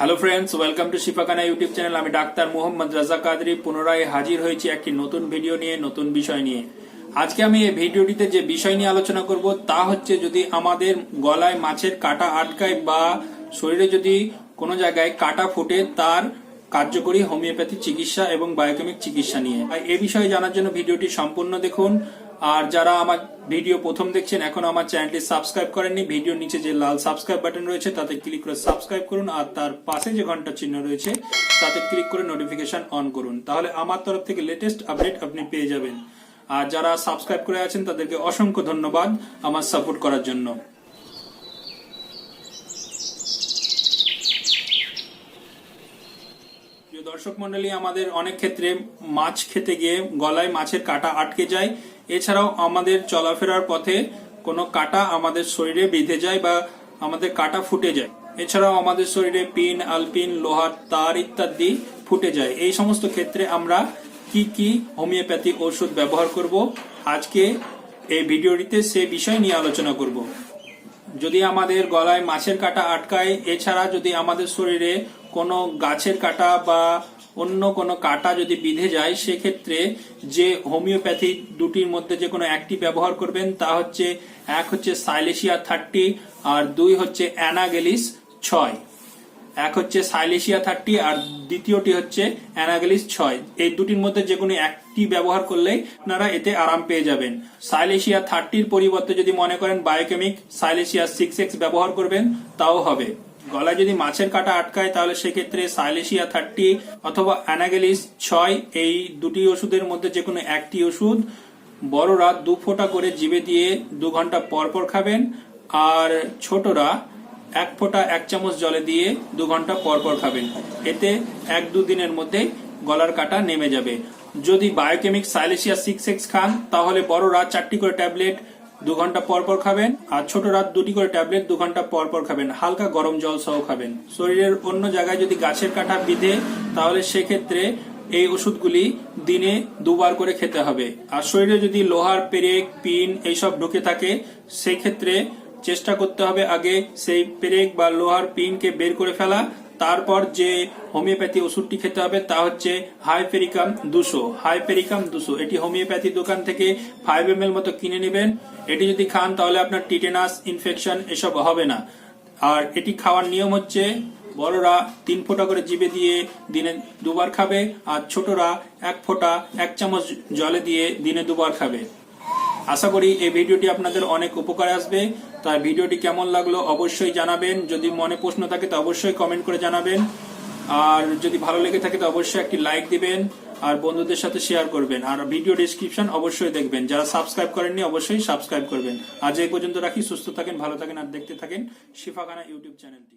Hello friends welcome to Shifakhana YouTube channel আমি doctor Mohammad Raja Qadri পুনরায় হাজির হয়েছি একটি নতুন ভিডিও নিয়ে, নতুন বিষয় নিয়ে। আজকে আমি এই ভিডিওটিতে যে বিষয় নিয়ে আলোচনা করব, তা হচ্ছে যদি আমাদের গলায় মাছের কাটা আটকায় বা শরীরে যদি কোনো জায়গায় কাটা ফুটে, তার কার্যকরী হোমিওপ্যাথি চিকিৎসা এবং বায়োকেমিক চিকিৎসা নিয়ে। এ বিষয়ে জানার জন্য ভিডিওটি সম্পূর্ণ দেখুন। আর যারা আমার ভিডিও প্রথম দেখছেন, এখন আমার চ্যানেলটি সাবস্ক্রাইব করেননি, ভিডিওর নিচে যে লাল সাবস্ক্রাইব বাটন রয়েছে, তাতে ক্লিক করে সাবস্ক্রাইব করুন, আর তার পাশে যে ঘণ্টা চিহ্ন রয়েছে, তাতে ক্লিক করে নোটিফিকেশন অন করুন। তাহলে আমার তরফ থেকে লেটেস্ট আপডেট আপনি পেয়ে যাবেন। আর যারা সাবস্ক্রাইব করে আছেন, তাদেরকে অসংখ্য ধন্যবাদ আমার সাপোর্ট করার জন্য। দর্শক মন্ডলী, আমাদের অনেক ক্ষেত্রে মাছ খেতে গিয়ে গলায় মাছের কাটা আটকে যায়। এছাড়াও আমাদের চলাফেরার পথে কোনো কাটা আমাদের শরীরে বেঁধে যায় বা আমাদের কাটা ফুটে যায়। এছাড়াও আমাদের শরীরে পিন, আলপিন, লোহার তার ইত্যাদি ফুটে যায়। এই সমস্ত ক্ষেত্রে আমরা কি কি হোমিওপ্যাথি ওষুধ ব্যবহার করব? আজকে এই ভিডিওটিতে সে বিষয় নিয়ে আলোচনা করব। যদি আমাদের গলায় মাছের কাটা আটকায়, এছাড়া যদি আমাদের শরীরে কোনো গাছের কাটা বা অন্য কোনো কাটা যদি বিঁধে যায়, সেক্ষেত্রে যে হোমিওপ্যাথি দুটির মধ্যে যে কোনো একটি ব্যবহার করবেন, তা হচ্ছে এক হচ্ছে সাইলেশিয়া থার্টি আর দুই হচ্ছে অ্যানাগেলিস ছয়। এক হচ্ছে সাইলেশিয়া থার্টি আর দ্বিতীয়টি হচ্ছে অ্যানাগেলিস ছয়। এই দুটির মধ্যে যে কোনো একটি ব্যবহার করলেই আপনারা এতে আরাম পেয়ে যাবেন। সাইলেশিয়া থার্টির পরিবর্তে যদি মনে করেন বায়োকেমিক সাইলেশিয়া সিক্স এক্স ব্যবহার করবেন, তাও হবে। গলায় যদি মাছের কাটা আটকায়, তাহলে সেক্ষেত্রে সাইলেশিয়া থার্টি অথবা অ্যানাগেলিস ছয়, এই দুটি ওষুধের মধ্যে যে কোনো একটি ওষুধ। বড়রা দু ফোঁটা করে জিভে দিয়ে দু ঘণ্টা পর পর খাবেন, আর ছোটরা এক ফোঁটা এক চামচ জলে দিয়ে দু ঘণ্টা পর পর খাবেন। এতে এক দু দিনের মধ্যে গলার কাটা নেমে যাবে। যদি বায়োকেমিক সাইলেশিয়া সিক্স এক্স খান, তাহলে বড়রা চারটি করে ট্যাবলেট দু ঘণ্টা পর পর খাবেন, আর ছোট রাত দুটি করে ট্যাবলেট দু ঘণ্টা পর পর খাবেন। হালকা গরম জল সহ খাবেন। শরীরের অন্য জায়গায় যদি গাছের কাঁটা বিধে, তাহলে সেক্ষেত্রে এই ওষুধগুলি দিনে দুবার করে খেতে হবে। আর শরীরে যদি লোহার পেরেক, পিন এইসব ঢুকে থাকে, সেক্ষেত্রে চেষ্টা করতে হবে আগে সেই পেরেক বা লোহার পিনকে বের করে ফেলা তারপর যে হোমিওপ্যাথি ওষুধটি খেতে হবে তা হচ্ছে হাইপেরিকাম দুশো হাইপেরিকাম দুশো। এটি হোমিওপ্যাথি দোকান থেকে ফাইভ এম মতো কিনে নেবেন। এটি যদি খান তাহলে আপনার টিটেনাস ইনফেকশন এসব হবে না। আর এটি খাওয়ার নিয়ম হচ্ছে বড়রা তিন ফোঁটা করে জিভে দিয়ে দিনে দুবার খাবে আর ছোটরা এক ফোঁটা, এক চামচ জলে দিয়ে দিনে দুবার খাবে। আশা করি এই ভিডিওটি আপনাদের অনেক উপকারে আসবে। তাই ভিডিওটি কেমন লাগল অবশ্যই জানাবেন। যদি মনে প্রশ্ন থাকে, তো অবশ্যই কমেন্ট করে জানাবেন। আর যদি ভালো লেগে থাকে, তো অবশ্যই একটি লাইক দিবেন আর বন্ধুদের সাথে শেয়ার করবেন। আর ভিডিও ডিসক্রিপশন অবশ্যই দেখবেন। যারা সাবস্ক্রাইব করেননি, অবশ্যই সাবস্ক্রাইব করবেন। আজ এই পর্যন্ত রাখি। সুস্থ থাকেন, ভালো থাকেন, আর দেখতে থাকেন শিফাখানা ইউটিউব চ্যানেলটি।